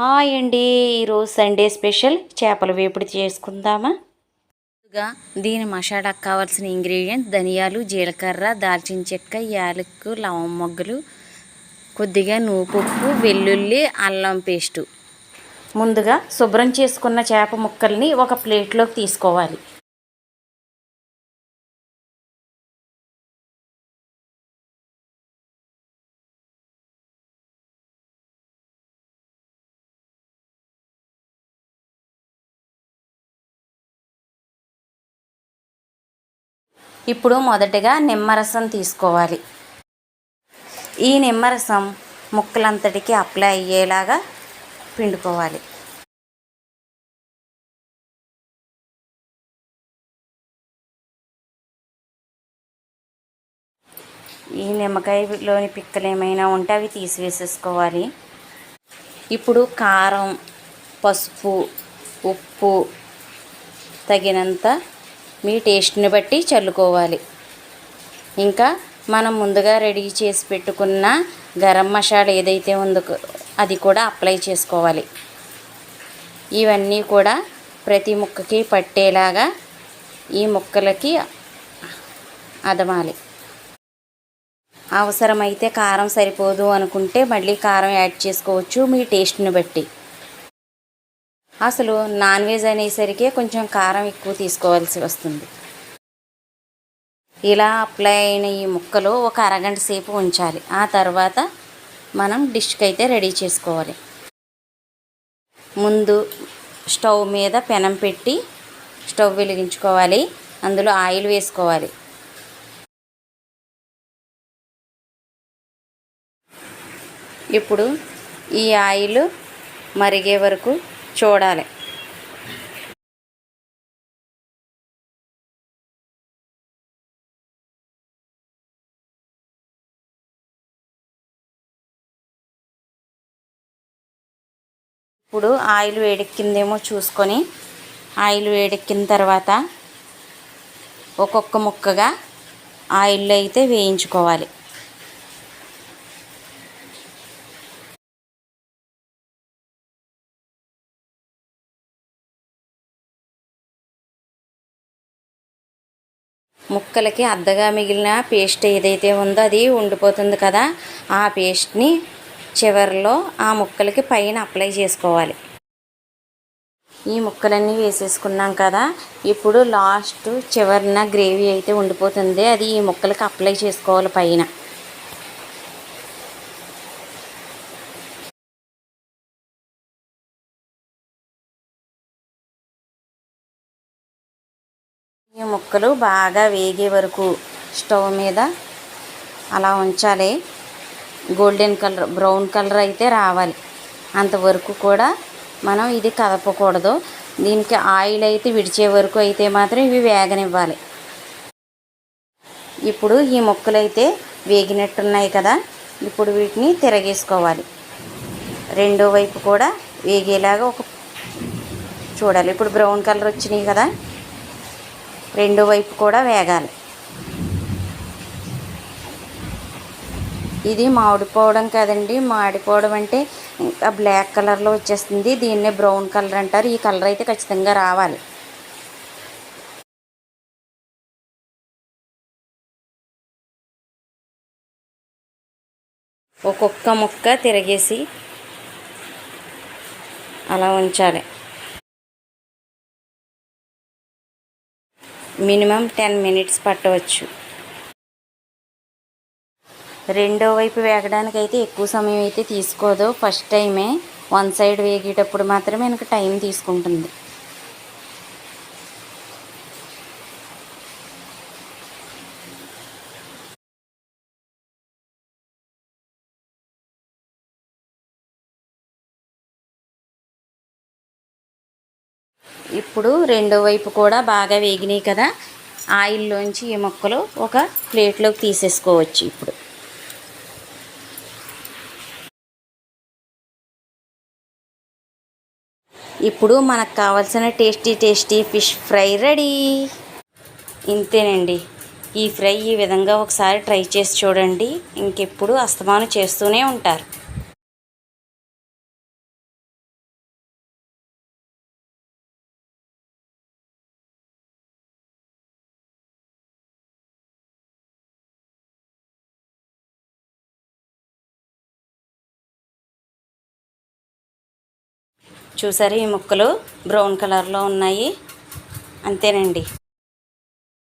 Hi అండి. ఈరోజు Sunday special చేపల వేపుడు చేసుకుందామా? ముందుగా దీని మసాలాకు కావాల్సిన ఇంగ్రీడియంట్స్ ధనియాలు జీలకర్ర దాల్చిన చెక్క యాలక్కు లవం మొగ్గలు కొద్దిగా నూపప్పు వెల్లుల్లి అల్లం పేస్టు. ముందుగా శుభ్రం చేసుకున్న చేప ముక్కల్ని ఒక ప్లేట్లోకి తీసుకోవాలి. ఇప్పుడు మొదటగా నిమ్మరసం తీసుకోవాలి. ఈ నిమ్మరసం ముక్కలంతటికి అప్లై అయ్యేలాగా పిండుకోవాలి. ఈ నిమ్మకాయలోని పిక్కలు ఏమైనా ఉంటే అవి తీసివేసేసుకోవాలి. ఇప్పుడు కారం పసుపు ఉప్పు తగినంత మీ టేస్ట్ని బట్టి చల్లుకోవాలి. ఇంకా మనం ముందుగా రెడీ చేసి పెట్టుకున్న గరం మసాలా ఏదైతే ఉందో అది కూడా అప్లై చేసుకోవాలి. ఇవన్నీ కూడా ప్రతి ముక్కకి పట్టేలాగా ఈ ముక్కలకి అదమాలి. అవసరమైతే కారం సరిపోదు అనుకుంటే మళ్ళీ కారం యాడ్ చేసుకోవచ్చు మీ టేస్ట్ని బట్టి. అసలు నాన్ వెజ్ అనేసరికి కొంచెం కారం ఎక్కువ తీసుకోవాల్సి వస్తుంది. ఇలా అప్లై అయిన ఈ ముక్కలు ఒక అరగంట సేపు ఉంచాలి. ఆ తర్వాత మనం డిష్కి అయితే రెడీ చేసుకోవాలి. ముందు స్టవ్ మీద పెనం పెట్టి స్టవ్ వెలిగించుకోవాలి. అందులో ఆయిల్ వేసుకోవాలి. ఇప్పుడు ఈ ఆయిల్ మరిగే వరకు చూడాలి. ఇప్పుడు ఆయిల్ వేడెక్కిందేమో చూసుకొని ఆయిల్ వేడెక్కిన తర్వాత ఒక్కొక్క ముక్కగా ఆయిల్లో అయితే వేయించుకోవాలి. ముక్కలకి అద్దగా మిగిలిన పేస్ట్ ఏదైతే ఉందో అది ఉండిపోతుంది కదా ఆ పేస్ట్ని చివరిలో ఆ ముక్కలకి పైన అప్లై చేసుకోవాలి. ఈ ముక్కలన్నీ వేసేసుకున్నాం కదా ఇప్పుడు లాస్ట్ చివరిన గ్రేవీ అయితే ఉండిపోతుంది. అది ఈ ముక్కలకి అప్లై చేసుకోవాలి పైన. ఈ ముక్కలు బాగా వేగే వరకు స్టవ్ మీద అలా ఉంచాలి. గోల్డెన్ కలర్ బ్రౌన్ కలర్ అయితే రావాలి. అంతవరకు కూడా మనం ఇది కదపకూడదు. దీనికి ఆయిల్ అయితే విడిచే వరకు అయితే మాత్రం ఇవి వేగనివ్వాలి. ఇప్పుడు ఈ ముక్కలు అయితే వేగినట్టున్నాయి కదా ఇప్పుడు వీటిని తిరగేసుకోవాలి. రెండో వైపు కూడా వేగేలాగా ఒక చూడాలి. ఇప్పుడు బ్రౌన్ కలర్ వచ్చినాయి కదా రెండు వైపు కూడా వేగాలి. ఇది మామిడిపోవడం కదండి. మాడిపోవడం అంటే ఇంకా బ్లాక్ కలర్లో వచ్చేస్తుంది. దీన్నే బ్రౌన్ కలర్ అంటారు. ఈ కలర్ అయితే ఖచ్చితంగా రావాలి. ఒక్కొక్క ముక్క తిరగేసి అలా ఉంచాలి. మినిమం టెన్ మినిట్స్ పట్టవచ్చు. రెండో వైపు వేగడానికి అయితే ఎక్కువ సమయం అయితే తీసుకోదు. ఫస్ట్ టైమే వన్ సైడ్ వేగేటప్పుడు మాత్రమే మనకు టైం తీసుకుంటుంది. ఇప్పుడు రెండో వైపు కూడా బాగా వేగినాయి కదా. ఆయిల్లోంచి ఈ మొక్కలు ఒక ప్లేట్లోకి తీసేసుకోవచ్చు ఇప్పుడు. ఇప్పుడు మనకు కావాల్సిన tasty tasty fish fry ready. ఇంతేనండి. ఈ ఫ్రై ఈ విధంగా ఒకసారి ట్రై చేసి చూడండి. ఇంకెప్పుడు అస్తమానం చేస్తూనే ఉంటారు. చూసారు ఈ ముక్కలు బ్రౌన్ కలర్లో ఉన్నాయి. అంతేనండి.